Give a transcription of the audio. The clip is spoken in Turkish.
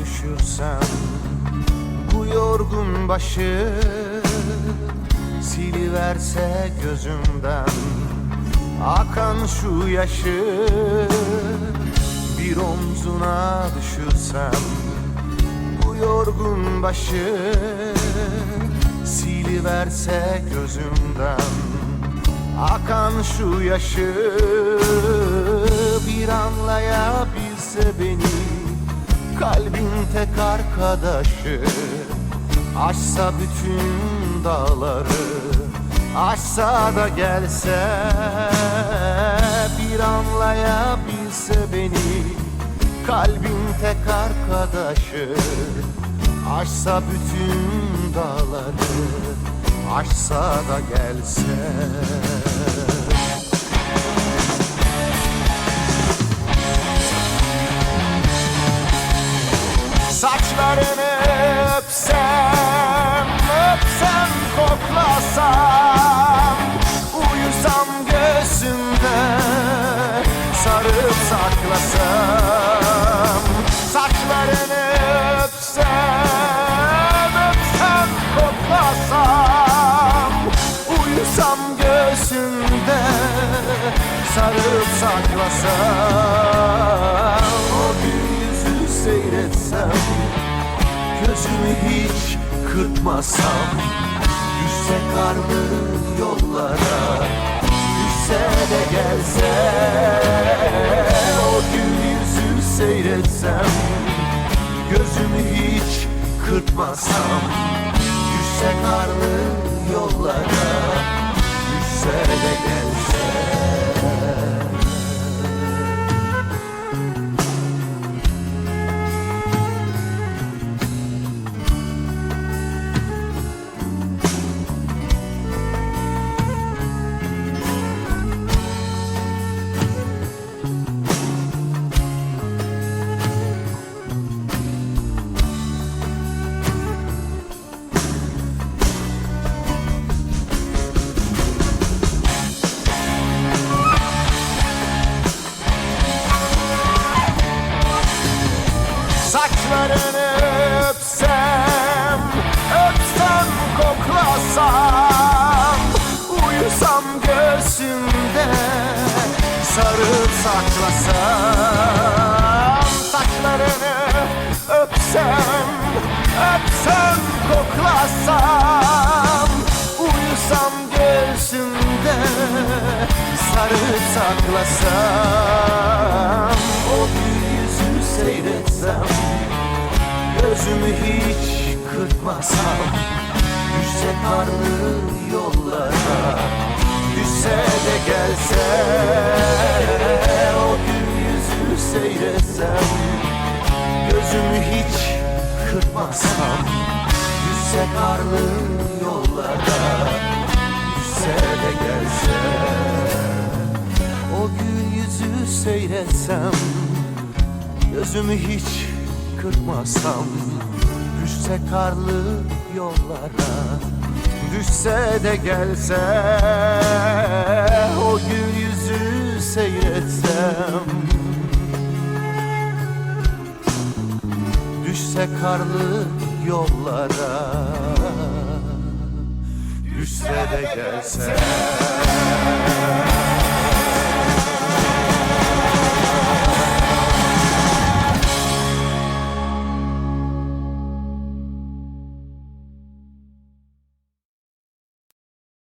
düşürsem Bu yorgun başı Siliverse gözümden Akan şu yaşı Bir omzuna düşürsem Bu yorgun başı Siliverse gözümden Akan şu yaşı bir anlayabilse beni Kalbin tek arkadaşı. Aşsa bütün dağları Aşsa da gelse Bir anlayabilse beni. Kalbin tek arkadaşı. Aşsa bütün dağları Aşsa da gelse göğsünde sarıp saklasam. O gün yüzü seyretsem Gözümü hiç kırpmasam. Düşse karlı yollara Düşse de gelse. O gün yüzü seyretsem Gözümü hiç kırpmasam. Düşse karlı yollara Düşse Saçlarını öpsem, öpsem koklasam Uyusam göğsümde sarıp saklasam Saçlarını öpsem, öpsem koklasam Uyusam göğsümde sarıp saklasam O gün yüzü seyretsem Gözümü hiç kırpmasam Düşse karlı yollara Düşse de gelse O gün yüzü seyretsem Gözümü hiç kırpmasam Düşse karlı yollara Düşse de gelse O gün yüzü seyretsem Gözümü hiç kırpmasam Düşse karlı yollara Düşse de gelse O gün yüzü seyretsem. Düşse karlı yollara Düşse de gelse